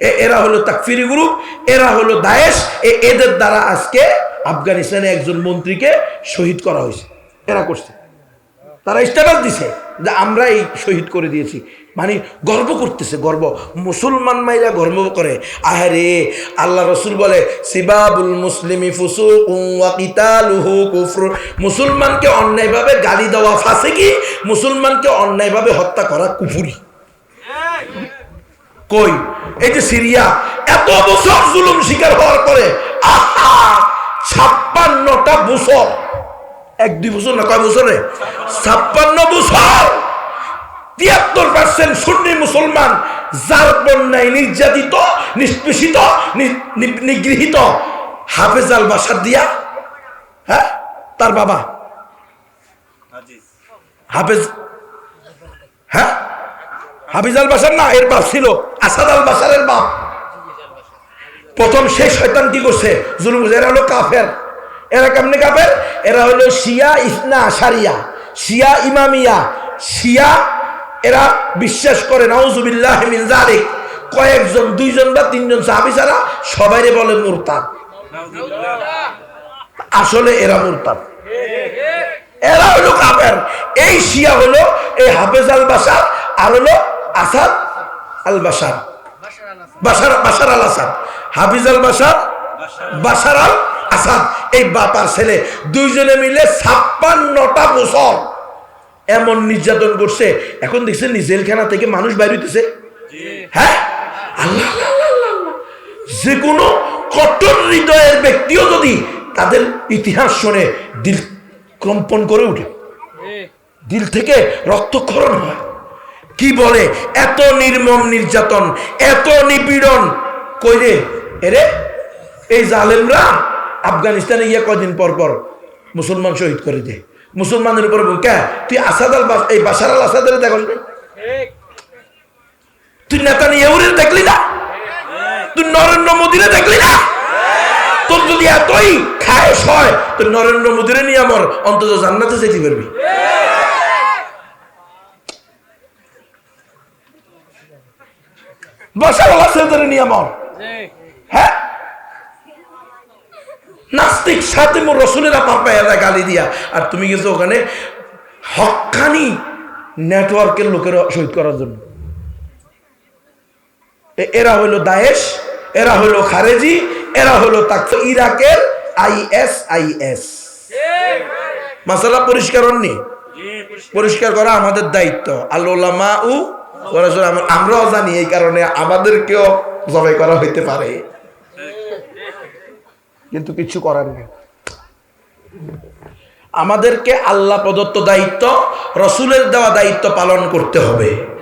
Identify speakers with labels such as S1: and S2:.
S1: এরা হলো তাকফিরি গ্রুপ এরা হলো দায়েশ এদের দ্বারা আজকে আফগানিস্তানে একজন মন্ত্রীকে শহীদ করা হয়েছে। এরা করছে। তারা স্ট্যাটাস দিছে যে আমরা এই শহীদ করে দিয়েছি। মানে গর্ব করতেছে, গর্ব। মুসলমান মাইরা গর্ব করে। আহারে, আল্লাহ রসুল বলে, সিবাবুল মুসলিমি কুফর মুসলমানকে অন্যায়ভাবে গালি দেওয়া ফাঁসে কি? মুসলমানকে অন্যায়ভাবে হত্যা করা কুফুরি। কই? এই যে সিরিয়া এত বছর জুলুম শিকার হওয়ার পরে আহা ছাপ্পান্নটা বছর। এক দুই বছর না কয় বছরে? ছাপ্পান্ন বছর। তিয়াত্তর পার্সেন্ট সুন্নি মুসলমান যার বন্যায় নির্যাতিত নিষ্পেষিত নিগৃহীত। হাফেজ আল বাসার দিয়া হ্যাঁ? তার বাবা? হাফেজ হাফিজ আল বাসার না, এর বাপ ছিল। আসাদ আল বাসারের বাপ। প্রথম সেই শয়তান কি করছে? জুলুম এরা হলো কাফের। এরা কেমনে কাফের? এরা হলো শিয়া ইসনা আশারিয়া, শিয়া ইমামিয়া। শিয়া, এরা বিশ্বাস করে, নাউজুবিল্লাহ মিন জালিক কয়েকজন, দুইজন বা তিনজন সাহাবি ছাড়া সবাইরে বলে মুরতাদ। আসলে এরা মুরতাদ। এরা হলো কাফের। এই শিয়া হলো, এই হাফেজ আল বাসার আর হলো আসাদ আল বাসার বাসার বাসার আল আসাদ। হাফিজ আল বাসার বাসার আল আসাদ। এই বাপার ছেলে দুইজনে মিলে ছাপ্পান্নটা বছর এমন নির্যাতন করছে। এখন দেখছেন জেলখানা থেকে মানুষ বাইর হইতেছে? হ্যাঁ? আল্লাহ। যে কোনো কঠোর হৃদয়ের ব্যক্তিও যদি তাদের ইতিহাস শুনে দিল কম্পন করে উঠে। দিল থেকে রক্তক্ষরণ হয়। কি বলে? এত নির্মম নির্যাতন, এত নিপীড়ন। কইরে এরে এই জালেমরা আফগানিস্তানে গিয়ে কদিন পর পর মুসলমান শহীদ করে দে। মুসলমানের উপর কে? তুই আসাদ আল এই বাসার আল আসাদের দেখল তুই নেতা নিয়ে দেখলি না? তুই নরেন্দ্র মোদীরে দেখলি না? তোর যদি এতই খায়স হয় তো নরেন্দ্র মোদীরে নিয়ে আমার অন্তত জান্নাতে যেতে পারবি। বসার হ্যাঁ? নাস্তিক সাথে মোর রসুলের গালি দিয়া। আর তুমি গেছো ওখানে হকানি নেটওয়ার্কের লোকের শহীদ করার জন্য। এরা হলো দায়েশ এরা হলো খারেজি এরা হলো তাক ইরাকের আইএস আইএস মাসালা পরিষ্কার হননি? পরিষ্কার। করা আমাদের দায়িত্ব। আল্লামা উ আমরাও জানি এই কারণে আমাদেরকেও জবাই করা হইতে পারে। কিন্তু কিছু করার নেই। আমাদেরকে আল্লাহ প্রদত্ত দায়িত্ব, রসুলের দেওয়া দায়িত্ব পালন করতে হবে।